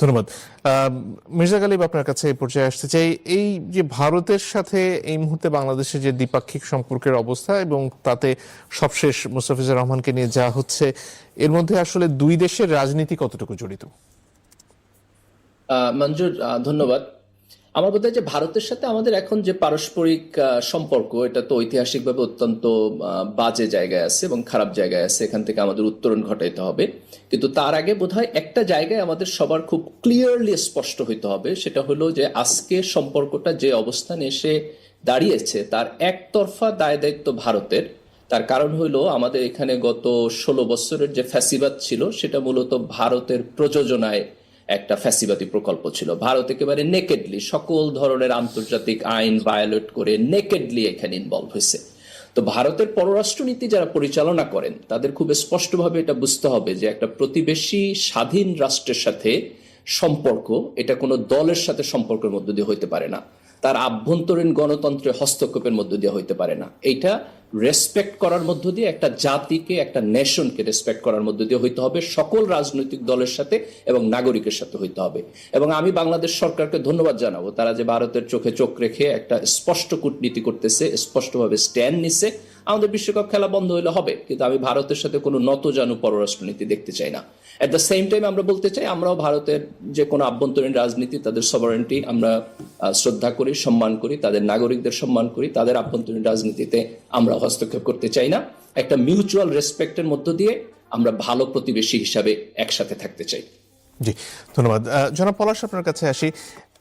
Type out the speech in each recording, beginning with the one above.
ধন্যবাদ। মির্জা গালিব আপনার কাছে এই পর্যায়ে আসতে চাই। এই যে ভারতের সাথে এই মুহূর্তে বাংলাদেশের যে দ্বিপাক্ষিক সম্পর্কের অবস্থা এবং তাতে সবশেষ মুস্তাফিজুর রহমানকে নিয়ে যা হচ্ছে, এর মধ্যে আসলে দুই দেশের রাজনীতি কতটুকু জড়িত? মঞ্জুর ধন্যবাদ। আমার বোধ হয় যে ভারতের সাথে আমাদের এখন যে পারস্পরিক সম্পর্ক, এটা তো ঐতিহাসিকভাবে অত্যন্ত বাজে জায়গায় আছে এবং খারাপ জায়গায় আছে। এখান থেকে আমাদের উত্তরণ ঘটাইতে হবে। কিন্তু তার আগে বোধ হয় একটা জায়গায় আমাদের সবার খুব ক্লিয়ারলি স্পষ্ট হইতে হবে। সেটা হলো যে আজকে সম্পর্কটা যে অবস্থানে এসে দাঁড়িয়েছে, তার একতরফা দায় দায়িত্ব ভারতের। তার কারণ হলো আমাদের এখানে গত ষোলো বছরের যে ফ্যাসিবাদ ছিল, সেটা মূলত ভারতের প্রযোজনায় একটা ফ্যাসিবাদী প্রকল্প ছিল। ভারত একেবারে নেকেডলি সকল ধরনের আন্তর্জাতিক আইন ভায়োলেট করে নেকেডলি এখানে ইনভলভ হয়েছে। তো ভারতের পররাষ্ট্রনীতি যারা পরিচালনা করেন, তাদের খুব স্পষ্টভাবে এটা বুঝতে হবে যে একটা প্রতিবেশী স্বাধীন রাষ্ট্রের সাথে সম্পর্ক, এটা কোনো দলের সাথে সম্পর্কের মধ্য দিয়ে হইতে পারে না। তার আভ্যন্তরীণ গণতন্ত্রের হস্তক্ষেপের মধ্য দিয়ে হইতে পারে না। এইটা রেসপেক্ট করার মধ্য দিয়ে একটা জাতিকে, একটা নেশনকে রেসপেক্ট করার মধ্য দিয়ে হইতে হবে, সকল রাজনৈতিক দলের সাথে এবং নাগরিকের সাথে হইতে হবে। এবং আমি বাংলাদেশ সরকারকে ধন্যবাদ জানাব, তারা যে ভারতের চোখে চোখ রেখে একটা স্পষ্ট কূটনীতি করতেছে, স্পষ্টভাবে স্ট্যান্ড নিছে আমাদের বিশ্বকাপ খেলা বন্ধ হইলে হবে, কিন্তু আমি ভারতের সাথে কোনো নতজানু পররাষ্ট্রনীতি দেখতে চাই না। এট দ্য সেম টাইম আমরা বলতে চাই, আমরাও ভারতের যে কোনো আভ্যন্তরীণ রাজনীতি, তাদের সভারেন্টি আমরা শ্রদ্ধা করি, সম্মান করি, তাদের নাগরিকদের সম্মান করি, তাদের আভ্যন্তরীণ রাজনীতিতে আমরা হস্তক্ষেপ করতে চাই না। একটা মিউচুয়াল রেসপেক্টের মধ্য দিয়ে আমরা ভালো প্রতিবেশী হিসাবে একসাথে থাকতে চাই। জি, ধন্যবাদ। জনাব পলাশ আপনার কাছে আসি।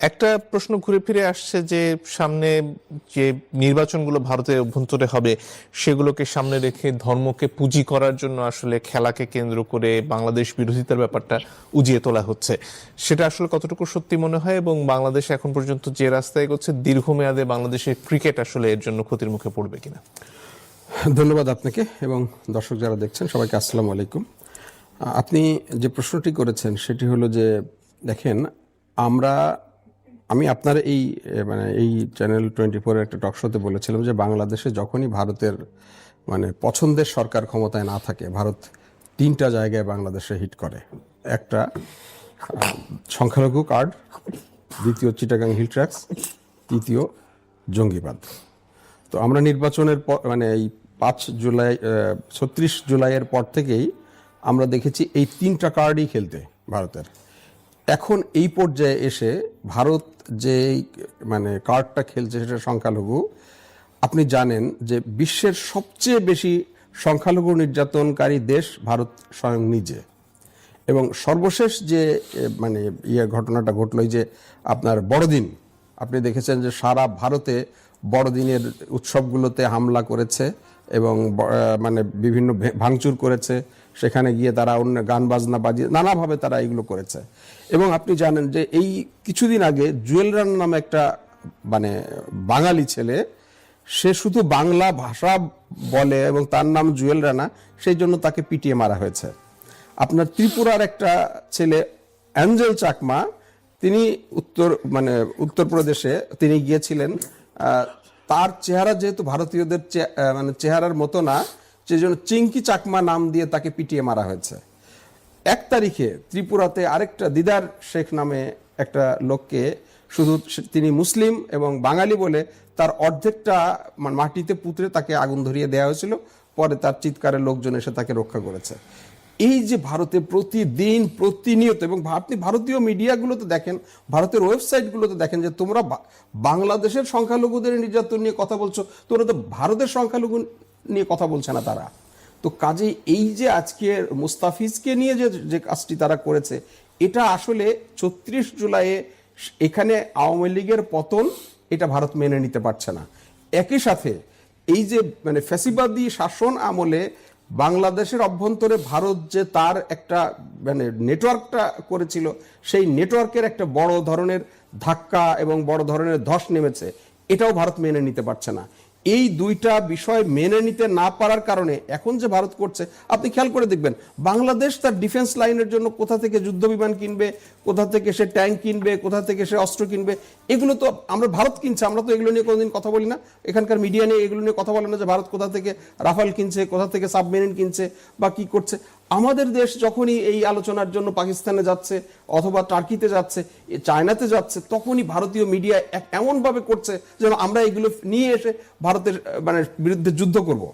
একটা প্রশ্ন ঘুরে ফিরে আসছে যে সামনে যে নির্বাচনগুলো ভারতের অভ্যন্তরে হবে, সেগুলোকে সামনে রেখে ধর্মকে পুঁজি করার জন্য আসলে খেলাকে কেন্দ্র করে বাংলাদেশ বিরোধিতার ব্যাপারটা উজিয়ে তোলা হচ্ছে। সেটা আসলে কতটুকু সত্যি মনে হয় এবং বাংলাদেশ এখন পর্যন্ত যে রাস্তায় এগোচ্ছে, দীর্ঘমেয়াদে বাংলাদেশের ক্রিকেট আসলে এর জন্য ক্ষতির মুখে পড়বে কিনা? ধন্যবাদ আপনাকে এবং দর্শক যারা দেখছেন, সবাইকে আসসালামু আলাইকুম। আপনি যে প্রশ্নটি করেছেন, সেটি হলো যে, দেখেন, আমরা আমি আপনার এই মানে এই চ্যানেল টোয়েন্টি ফোরের একটা টক শোতে বলেছিলাম যে বাংলাদেশে যখনই ভারতের মানে পছন্দের সরকার ক্ষমতায় না থাকে, ভারত তিনটা জায়গায় বাংলাদেশে হিট করে। একটা, সংখ্যালঘু কার্ড দ্বিতীয় চিটাগাং হিল ট্র্যাক্স তৃতীয় জঙ্গিবাদ। তো আমরা নির্বাচনের পর মানে এই পাঁচ জুলাই ছত্রিশ জুলাইয়ের পর থেকেই আমরা দেখেছি এই তিনটা কার্ডই খেলতে ভারতের। এখন এই পর্যায়ে এসে ভারত যে মানে কার্ডটা খেলছে সেটা সংখ্যালঘু, আপনি জানেন যে বিশ্বের সবচেয়ে বেশি সংখ্যালঘু নির্যাতনকারী দেশ ভারত স্বয়ং নিজে। এবং সর্বশেষ যে মানে ইয়ে ঘটনাটা ঘটলো যে আপনার বড়দিন, আপনি দেখেছেন যে সারা ভারতে বড়দিনের উৎসবগুলোতে হামলা করেছে এবং মানে বিভিন্ন ভাঙচুর করেছে। সেখানে গিয়ে তারা অন্য গান বাজনা বাজিয়ে, নানাভাবে তারা এগুলো করেছে। এবং আপনি জানেন যে এই কিছুদিন আগে জুয়েল রানা নামে একটা মানে বাঙালি ছেলে, সে শুধু বাংলা ভাষা বলে এবং তার নাম জুয়েল রানা, সেই জন্য তাকে পিটিয়ে মারা হয়েছে। আপনার ত্রিপুরার একটা ছেলে, অ্যাঞ্জেল চাকমা, তিনি উত্তর মানে উত্তরপ্রদেশে তিনি গিয়েছিলেন। তার চেহারা যেহেতু ভারতীয়দের মানে চেহারার মতো না সেজন্য চিঙ্কি চাকমা নাম দিয়ে তাকে পিটিয়ে মারা হয়েছে। এক তারিখে ত্রিপুরাতে আরেকটা দিদার শেখ নামে একটা লোককে শুধু তিনি মুসলিম এবং বাঙালি বলে তার অর্ধেকটা মাটিতে পুঁতরে তাকে আগুন ধরিয়ে দেওয়া হয়েছিল। পরে তার চিৎকারের লোকজন এসে তাকে রক্ষা করেছে। এই যে ভারতে প্রতিদিন, প্রতিনিয়ত এবং আপনি ভারতীয় মিডিয়াগুলোতে দেখেন, ভারতের ওয়েবসাইটগুলোতে দেখেন যে তোমরা বাংলাদেশের সংখ্যালঘুদের নির্যাতন নিয়ে কথা বলছো। তোমরা তো ভারতের সংখ্যালঘু নিয়ে কথা বলছে না তারা। তো কাজেই এই যে আজকে মুস্তাফিজকে নিয়ে যে যে কাজটি তারা করেছে, এটা আসলে ছত্রিশ জুলাইয়ে এখানে আওয়ামী লীগের পতন এটা ভারত মেনে নিতে পারছে না। একই সাথে এই যে মানে ফ্যাসিবাদী শাসন আমলে বাংলাদেশের অভ্যন্তরে ভারত যে তার একটা মানে নেটওয়ার্কটা করেছিল, সেই নেটওয়ার্কের একটা বড় ধরনের ধাক্কা এবং বড় ধরনের ধস নেমেছে, এটাও ভারত মেনে নিতে পারছে না। এই দুইটা বিষয় মেনে নিতে না পারার কারণে এখন যে ভারত করছে, আপনি খেয়াল করে দেখবেন, বাংলাদেশ তার ডিফেন্স লাইনের জন্য কোথা থেকে যুদ্ধ বিমান কিনবে, কোথা থেকে সে ট্যাঙ্ক কিনবে, কোথা থেকে সে অস্ত্র কিনবে, এগুলো তো আমরা ভারত কিনছে, আমরা তো এগুলো নিয়ে কোনোদিন কথা বলি না। এখানকার মিডিয়া নিয়ে এগুলো নিয়ে কথা বলে না যে ভারত কোথা থেকে রাফাল কিনছে, কোথা থেকে সাবমেরিন কিনছে বা কি করছে। আমাদের দেশ যখনই এই আলোচনার জন্য পাকিস্তানে যাচ্ছে অথবা টার্কিতে যাচ্ছে চায়নাতে যাচ্ছে তখনই ভারতীয় মিডিয়া এমনভাবে করছে যেন আমরা এগুলো নিয়ে এসে ভারতের মানে বিরুদ্ধে যুদ্ধ করব।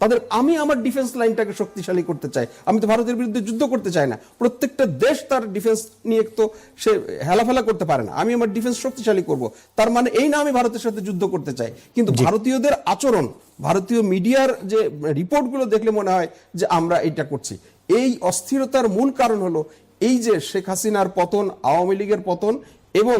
তাদের আমি আমার ডিফেন্স লাইনটাকে শক্তিশালী করতে চাই। আমি তো ভারতের বিরুদ্ধে যুদ্ধ করতে চাই না। প্রত্যেকটা দেশ তার ডিফেন্স নিয়ে তো সে হেলাফেলা করতে পারে না। আমি আমার ডিফেন্স শক্তিশালী করব। তার মানে এই না আমি ভারতের সাথে যুদ্ধ করতে চাই। কিন্তু ভারতীয়দের আচরণ ভারতীয় মিডিয়ার যে রিপোর্টগুলো দেখলে মনে হয় যে আমরা এটা করছি। এই অস্থিরতার মূল কারণ হলো এই যে শেখ হাসিনার পতন আওয়ামী লীগের পতন এবং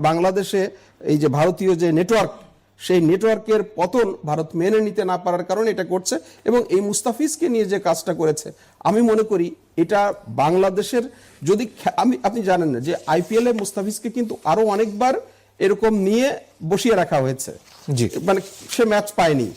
বাংলাদেশে এই যে ভারতীয় যে নেটওয়ার্ক সেই নেটওয়ার্কের পতন ভারত মেনে নিতে না পারার কারণে এটা করছে এবং এই মুস্তাফিজকে নিয়ে যে কাজটা করেছে আমি মনে করি এটা বাংলাদেশের যদি আমি আপনি জানেন না যে আইপিএল এ মুস্তাফিজকে কিন্তু আরও অনেকবার এরকম নিয়ে বসিয়ে রাখা হয়েছে। জি। মানে সে ম্যাচ পায়নি।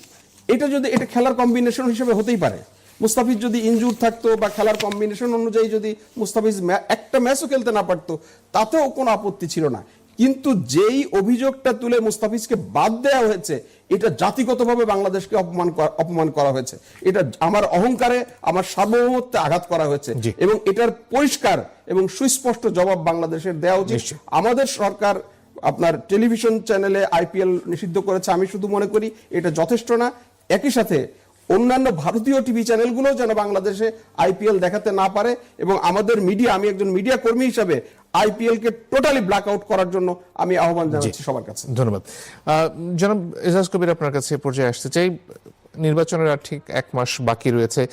এটা যদি এটা খেলার কম্বিনেশন হিসেবে হতেই পারে। মুস্তাফিজ যদি ইনজুর থাকতো বা খেলার কম্বিনেশন অনুযায়ী যদি মুস্তাফিজ একটা ম্যাচও খেলতে না পারতো তাতেও কোনো আপত্তি ছিল না। কিন্তু যেই অভিযোগটা তুলে মুস্তাফিজকে বাদ দেওয়া হয়েছে এটা জাতিগতভাবে বাংলাদেশকে অপমান অপমান করা হয়েছে। এটা আমার অহংকারে আমার সার্বভৌমত্বে আঘাত করা হয়েছে। এবং এটার পরিষ্কার এবং সুস্পষ্ট জবাব বাংলাদেশের দেওয়া উচিত। আমাদের সরকার আপনার টেলিভিশন চ্যানেলে আইপিএল নিষিদ্ধ করেছে আমি শুধু মনে করি এটা যথেষ্ট না। একই সাথে অন্যান্য ভারতীয় টিভি চ্যানেলগুলো যেন বাংলাদেশে আইপিএল দেখাতে না পারে এবং আমাদের মিডিয়া আমি একজন মিডিয়া কর্মী হিসাবে আইপিএল কে টোটালি ব্ল্যাক আউট করার জন্য আমি আহ্বান জানাচ্ছি সবার কাছে। ধন্যবাদ। আহ, জনাব এজাজ কবির আপনার কাছে এ পর্যায়ে আসতে চাই। নির্বাচনের আর ঠিক এক মাস বাকি রয়েছে।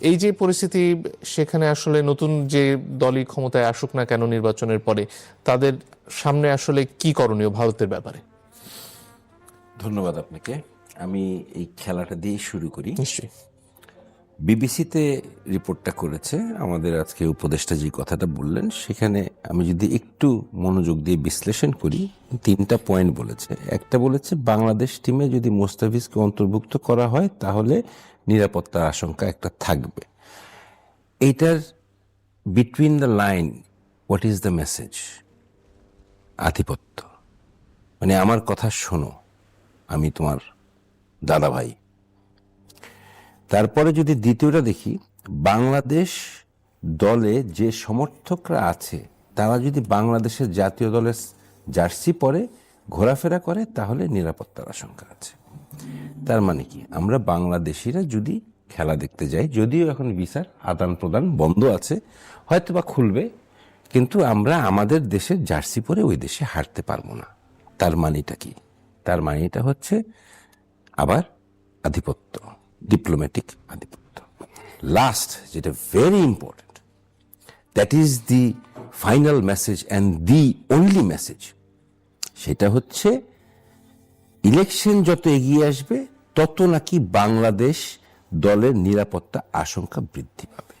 এই যে পরিস্থিতি সেখানে আসলে নতুন যে দলই ক্ষমতায় আসুক না কেন নির্বাচনের পরে তাদের সামনে আসলে কি করণীয় ভারতের ব্যাপারে? ধন্যবাদ আপনাকে। আমি এই খেলাটা দিয়ে শুরু করি। নিশ্চয়ই। বিবিসিতে রিপোর্টটা করেছে আমাদের আজকে উপদেষ্টা যে কথাটা বললেন সেখানে আমি যদি একটু মনোযোগ দিয়ে বিশ্লেষণ করি তিনটা পয়েন্ট বলেছে। একটা বলেছে বাংলাদেশ টিমে যদি মোস্তাফিজকে অন্তর্ভুক্ত করা হয় তাহলে নিরাপত্তার আশঙ্কা একটা থাকবে। এইটার between the line what is the message আধিপত্য। মানে আমার কথা শোনো আমি তোমার দাদা ভাই তারপরে যদি দ্বিতীয়টা দেখি, বাংলাদেশ দলে যে সমর্থকরা আছে, তারা যদি বাংলাদেশের জাতীয় দলের জার্সি পরে, ঘোরাফেরা করে, তাহলে নিরাপত্তার আশঙ্কা আছে। তার মানে কি? আমরা বাংলাদেশিরা যদি খেলা দেখতে যাই, যদিও এখন ভিসার আদান প্রদান বন্ধ আছে হয়তো বা খুলবে, কিন্তু আমরা আমাদের দেশের জার্সি পরে ওই দেশে হারতে পারব না। তার মানেটা কি? তার মানেটা হচ্ছে আবার আধিপত্য ডিপ্লোম্যাটিক আধিপত্য। লাস্ট যেটা very important that is the final message and the only message সেটা হচ্ছে ইলেকশন যত এগিয়ে আসবে, তত নাকি বাংলাদেশ দলের নিরাপত্তা আশঙ্কা বৃদ্ধি পাবে।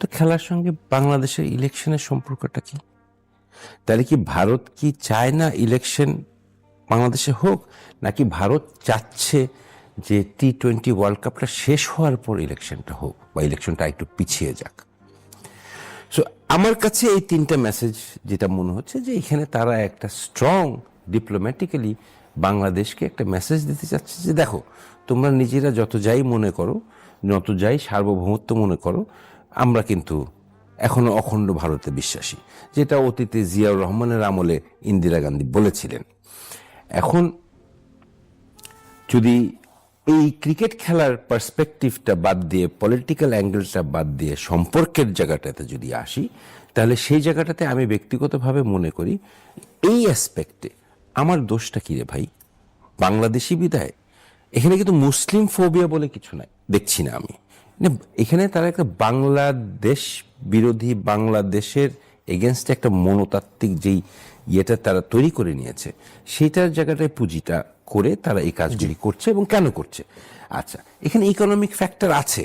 তো খেলার সঙ্গে বাংলাদেশের ইলেকশনের সম্পর্কটা কি? তাহলে কি ভারত কি চায় না ইলেকশন বাংলাদেশে হোক, নাকি ভারত চাচ্ছে যে টি টোয়েন্টি ওয়ার্ল্ড কাপটা শেষ হওয়ার পর ইলেকশনটা হোক, বা ইলেকশনটা একটু পিছিয়ে যাক? সো আমার কাছে এই তিনটা মেসেজ যেটা মনে হচ্ছে যে এখানে তারা একটা স্ট্রং ডিপ্লোম্যাটিক্যালি বাংলাদেশকে একটা মেসেজ দিতে চাচ্ছে যে দেখো, তোমরা নিজেরা যত যাই মনে করো, যত যাই সার্বভৌমত্ব মনে করো, আমরা কিন্তু এখনও অখণ্ড ভারতে বিশ্বাসী, যেটা অতীতে জিয়াউর রহমানের আমলে ইন্দিরা গান্ধী বলেছিলেন। এখন যদি এই ক্রিকেট খেলার পার্সপেক্টিভটা বাদ দিয়ে পলিটিক্যাল অ্যাঙ্গেলটা বাদ দিয়ে সম্পর্কের জায়গাটাতে যদি আসি, তাহলে সেই জায়গাটাতে আমি ব্যক্তিগতভাবে মনে করি এই অ্যাসপেক্টে আমার দোষটা কি রে ভাই? বাংলাদেশি বিদায় এখানে কিন্তু মুসলিম ফোবিয়া বলে কিছু নাই, দেখছি না আমি। এখানে তারা একটা বাংলাদেশ বিরোধী বাংলাদেশের এগেনস্টে একটা মনতাত্ত্বিক যেই ইয়েটা তারা তৈরি করে নিয়েছে সেটার জায়গাটায় পুঁজিটা করে তারা এই কাজগুলি করছে এবং কেন করছে? আচ্ছা এখানে ইকোনমিক ফ্যাক্টর আছে।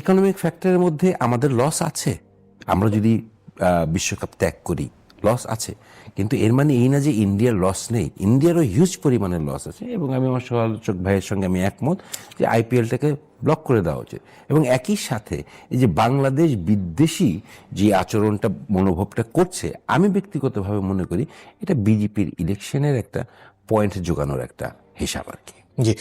ইকোনমিক ফ্যাক্টরের মধ্যে আমাদের লস আছে। আমরা যদি বিশ্বকাপ ত্যাগ করি লস আছে। কিন্তু এর মানে এই না যে ইন্ডিয়ার লস নেই। ইন্ডিয়ারও হিউজ পরিমাণের লস আছে। এবং আমি আমার সমালোচক ভাইয়ের সঙ্গে আমি একমত যে আইপিএলটাকে ব্লক করে দেওয়া উচিত। এবং একই সাথে এই যে বাংলাদেশ বিদ্বেষী যে আচরণটা, মনোভাবটা করছে, আমি ব্যক্তিগতভাবে মনে করি এটা বিজেপির ইলেকশনের একটা পয়েন্ট যোগানোর একটা হিসাব আর কি। জি।